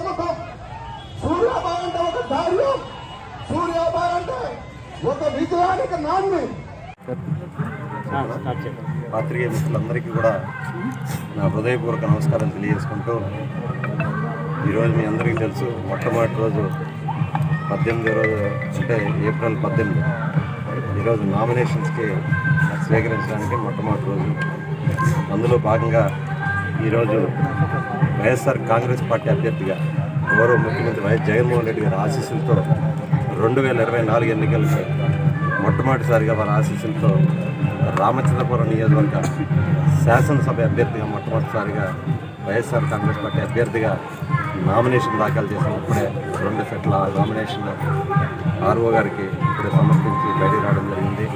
అంటే నమ్మకం. సూర్యాబాయ్ అంటే ఒక ధైర్యం. సూర్యాబాయ్ అంటే ఒక విజయానికి నాంది. పాత్రికేయ మిత్రులందరికీ కూడా నా హృదయపూర్వక నమస్కారం తెలియజేసుకుంటూ ఈరోజు మీ అందరికీ తెలుసు మొట్టమొదటి రోజు పద్దెనిమిది రోజు అంటే ఏప్రిల్ పద్దెనిమిది. ఈరోజు నామినేషన్స్కి స్వీకరించడానికి మొట్టమొదటి రోజు. అందులో భాగంగా ఈరోజు వైఎస్ఆర్ కాంగ్రెస్ పార్టీ అభ్యర్థిగా గౌరవ ముఖ్యమంత్రి వైఎస్ జగన్మోహన్ రెడ్డి గారి ఆశీస్సులతో రెండు వేల ఇరవై నాలుగు ఎన్నికలకి మొట్టమొదటిసారిగా వారి ఆశీస్సులతో రామచంద్రపురం నియోజకవర్గ శాసనసభ అభ్యర్థిగా మొట్టమొదటిసారిగా వైఎస్ఆర్ కాంగ్రెస్ పార్టీ అభ్యర్థిగా నామినేషన్ దాఖలు చేసినప్పుడే రెండు సెట్ల నామినేషన్ ఆర్ఓ గారికి ఇప్పుడే సమర్పించి బయటికి రావడం జరిగింది.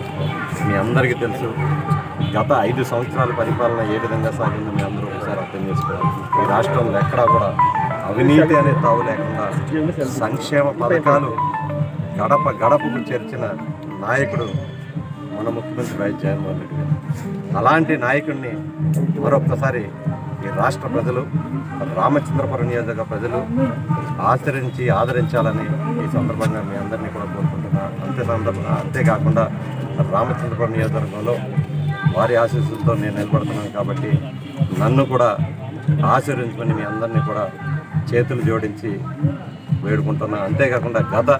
మీ అందరికీ తెలుసు గత ఐదు సంవత్సరాల పరిపాలన ఏ విధంగా సాగిందో మీ అందరూ? ఒకసారి అర్థం చేసుకోవాలి. ఈ రాష్ట్రంలో ఎక్కడా కూడా అవినీతి అనే తావు లేకుండా సంక్షేమ పథకాలు గడప గడపకు చేర్చిన నాయకుడు మన ముఖ్యమంత్రి వైఎస్ జగన్మోహన్ రెడ్డి గారు. అలాంటి నాయకుడిని మరొక్కసారి ఈ రాష్ట్ర ప్రజలు రామచంద్రపురం నియోజక ప్రజలు ఆచరించి ఆదరించాలని ఈ సందర్భంగా మీ అందరినీ కూడా కోరుకుంటున్నా. అంతే సందర్భంగా అంతేకాకుండా రామచంద్రపురం నియోజకవర్గంలో వారి ఆశీస్సులతో నేను నిలబడుతున్నాను కాబట్టి నన్ను కూడా ఆశీర్వించుకొని మీ అందరినీ కూడా చేతులు జోడించి వేడుకుంటున్నాను అంతేకాకుండా గత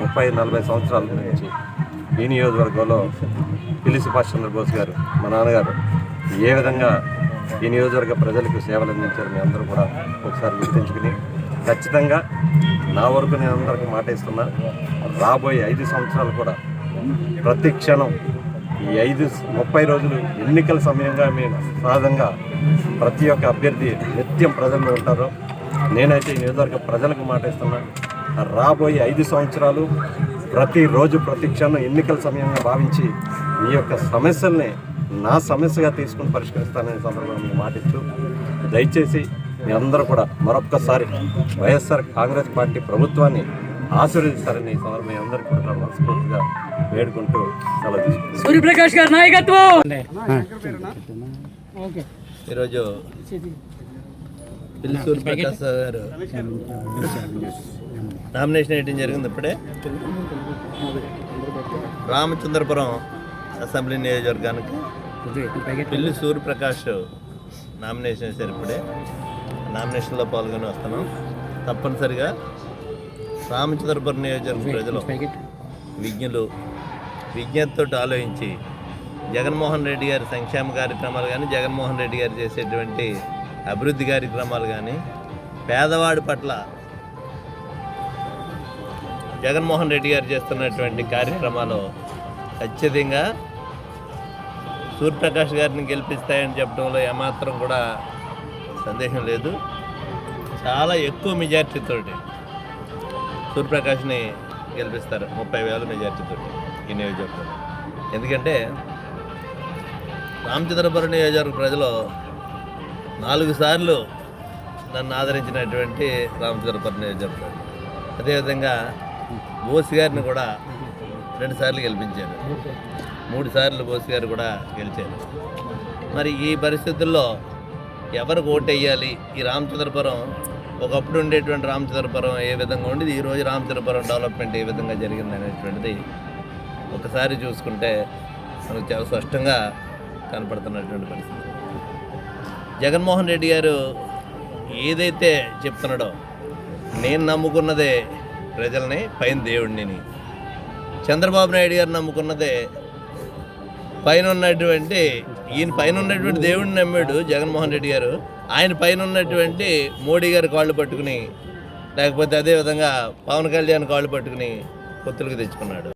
ముప్పై నలభై సంవత్సరాల నుంచి ఈ నియోజకవర్గంలో పిల్లి సుభాష్ చంద్రబోస్ గారు మా నాన్నగారు ఏ విధంగా ఈ నియోజకవర్గ ప్రజలకు సేవలు అందించారు మీ అందరూ కూడా ఒకసారి గుర్తించుకుని ఖచ్చితంగా నా వరకు నేను అందరికీ మాట ఇస్తున్నా. రాబోయే ఐదు సంవత్సరాలు కూడా ప్రతి క్షణం ఈ ఐదు ముప్పై రోజులు ఎన్నికల సమయంగా మేము సాధంగా ప్రతి ఒక్క అభ్యర్థి నిత్యం ప్రజల్లో ఉంటారు. నేనైతే ఈ నియోజకవర్గ ప్రజలకు మాట ఇస్తున్నా. రాబోయే ఐదు సంవత్సరాలు ప్రతిరోజు ప్రతి క్షణం ఎన్నికల సమయంగా భావించి మీ యొక్క సమస్యల్ని నా సమస్యగా తీసుకుని పరిష్కరిస్తాననే సందర్భంగా మీకు మాటిస్తూ దయచేసి మీ అందరూ కూడా మరొక్కసారి వైఎస్ఆర్ కాంగ్రెస్ పార్టీ ప్రభుత్వాన్ని ఆశీర్వదిస్తారని మీ అందరికీ కూడా మనస్ఫూర్తిగా వేడుకుంటూ సెలవు సూర్యప్రకాష్ గారి నాయకత్వం! ఓకే ఈరోజు పిల్సూరు ప్రకాశ్ గారు నామినేషన్ వేయడం జరిగింది ఇప్పుడే. రామచంద్రపురం అసెంబ్లీ నియోజకవర్గానికి పిల్లి సూర్యప్రకాష్ నామినేషన్ వేశారు ఇప్పుడే. నామినేషన్లో పాల్గొని వస్తున్నాం. తప్పనిసరిగా రామచంద్రపురం నియోజకవర్గ ప్రజలు విజ్ఞులు విజ్ఞతతో ఆలోచించి జగన్మోహన్ రెడ్డి గారి సంక్షేమ కార్యక్రమాలు కానీ జగన్మోహన్ రెడ్డి గారు చేసేటువంటి అభివృద్ధి కార్యక్రమాలు కానీ పేదవాడి పట్ల జగన్మోహన్ రెడ్డి గారు చేస్తున్నటువంటి కార్యక్రమాలు ఖచ్చితంగా సూర్యప్రకాష్ గారిని గెలిపిస్తాయని చెప్పడంలో ఏమాత్రం కూడా సందేహం లేదు. చాలా ఎక్కువ మెజార్టీతోటి సూర్యప్రకాష్ని గెలిపిస్తారు ముప్పై వేల మెజార్టీతో ఈ నియోజకవర్గం ఎందుకంటే రామచంద్రపురం నియోజకవర్గ ప్రజలు నాలుగు సార్లు నన్ను ఆదరించినటువంటి రామచంద్రపురం నియోజకవర్గం అదేవిధంగా బోస్ గారిని కూడా రెండుసార్లు గెలిపించారు. మూడు సార్లు బోస్ గారు కూడా గెలిచారు. మరి ఈ పరిస్థితుల్లో ఎవరికి ఓటు వేయాలి ఈ రామచంద్రపురం ఒకప్పుడు ఉండేటువంటి రామచంద్రపురం ఏ విధంగా ఉండేది ఈరోజు రామచంద్రపురం డెవలప్మెంట్ ఏ విధంగా జరిగింది అనేటువంటిది ఒకసారి చూసుకుంటే మనకు చాలా స్పష్టంగా కనపడుతున్నటువంటి పరిస్థితి. జగన్మోహన్ రెడ్డి గారు ఏదైతే చెప్తున్నాడో నేను నమ్ముకున్నదే ప్రజల్ని పైన దేవుడిని చంద్రబాబు నాయుడు గారు నమ్ముకున్నదే పైన ఉన్నటువంటి ఈయన పైన ఉన్నటువంటి దేవుడిని నమ్మాడు జగన్మోహన్ రెడ్డి గారు. ఆయన పైన ఉన్నటువంటి మోడీ గారి కాళ్ళు పట్టుకుని లేకపోతే అదేవిధంగా పవన్ కళ్యాణ్ కాళ్ళు పట్టుకుని పొత్తులకు తెచ్చుకున్నాడు.